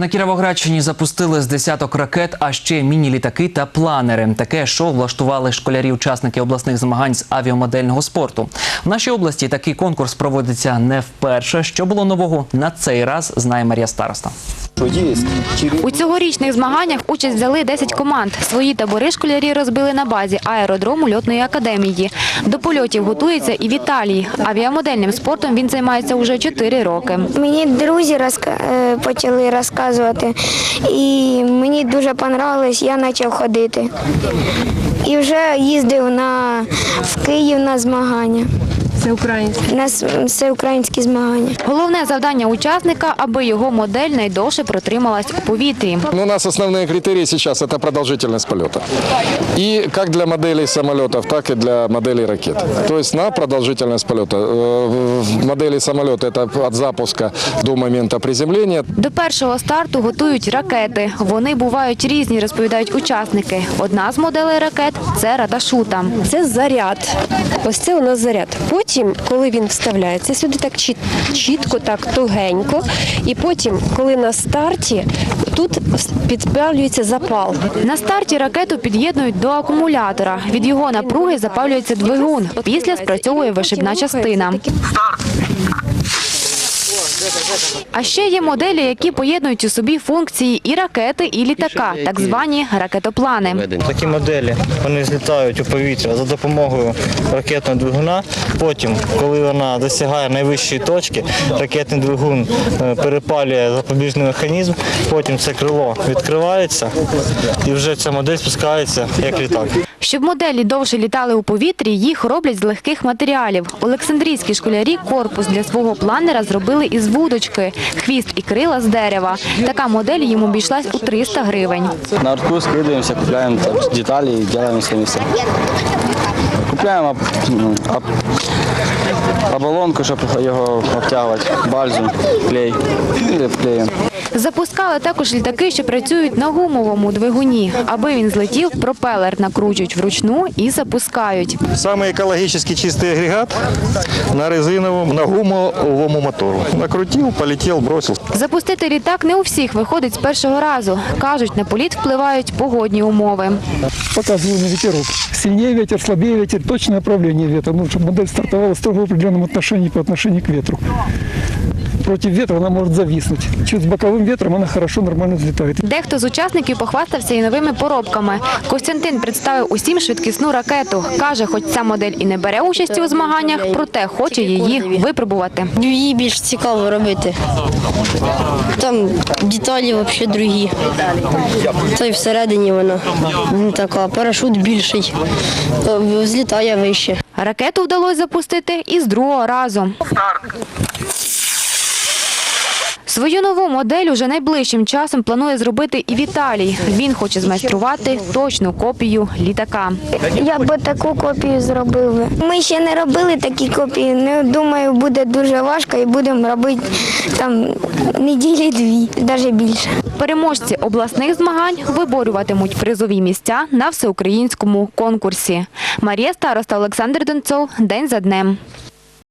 На Кіровоградщині запустили з десяток ракет, а ще міні-літаки та планери. Таке шоу влаштували школярі-учасники обласних змагань з авіамодельного спорту. В нашій області такий конкурс проводиться не вперше. Що було нового на цей раз, знає Марія Староста. У цьогорічних змаганнях участь взяли 10 команд. Свої табори школярі розбили на базі аеродрому льотної академії. До польотів готується і Віталій. Авіамодельним спортом він займається уже 4 роки. Мені друзі е, почали розказувати, і мені дуже понравилось, я почав ходити. І вже їздив на, в Київ на змагання. Це українське. На с- всеукраїнські змагання. Головне завдання учасника, аби його модель найдовше протрималась у повітрі. Ну, у нас основные критерии сейчас – это продолжительность полета. И как для моделей самолетов, так и для моделей ракет. То есть на продолжительность полета. Э, В модели самолета это от запуска до момента приземления. До першого старту готують ракети. Вони бувають різні, розповідають учасники. Одна з моделей ракет це раташута. Це заряд. Ось це у нас заряд. Потім, коли він вставляється сюди так чітко, так тугенько. І потім, коли на старті, тут підпалюється запал. На старті ракету під'єднують до акумулятора. Від його напруги запалюється двигун. Після спрацьовує вишибна частина. А ще є моделі, які поєднують у собі функції і ракети, і літака, так звані ракетоплани. Такі моделі вони злітають у повітря за допомогою ракетного двигуна. Потім, коли вона досягає найвищої точки, ракетний двигун е, перепалює запобіжний механізм. Потім це крило відкривається і вже ця модель спускається як літак. Щоб моделі довше літали у повітрі, їх роблять з легких матеріалів. Олександрійські школярі корпус для свого планера зробили із вудочки, хвіст і крила з дерева. Така модель йому обійшлась у 300 гривень. На артку скидуємося, купляємо деталі і и самі все. Купляємо оболонку, щоб його обтягувати, бальзу, клей і вклеїмо. Запускали також літаки, що працюють на гумовому двигуні. Аби він злетів, пропелер накручують вручну і запускають. Саме екологічно чистий агрегат на резиновому, на гумовому мотору. Накрутив, полетів, бросив. Запустити літак не у всіх виходить з першого разу. Кажуть, на політ впливають погодні умови. показывал на ветерок. Сильнее ветер, слабее ветер, точное направление ветра. Ну, чтобы модель стартовала строго в определенном отношении по отношению к ветру. Против ветра она может зависнуть. Чуть с боковым ветром она хорошо, нормально взлетает. Дехто з учасників похвастався і новими поробками. Костянтин представив усім швидкісну ракету. Каже, хоч ця модель і не бере участі у змаганнях, проте хоче її випробувати. Її більш цікаво робити. Там деталі взагалі другі. Та й всередині вона така, парашут більший, е, злітає вище. Ракету вдалося запустити і з другого разу. Свою нову модель уже найближчим часом планує зробити і Віталій. Він хоче змайструвати точну копію літака. Я б таку копію зробив. Ми ще не робили такі копії. Не думаю, буде дуже важко і будемо робити там неділі дві, навіть більше. Переможці обласних змагань виборюватимуть призові місця на всеукраїнському конкурсі. Марія Староста, Олександр Донцов. День за днем.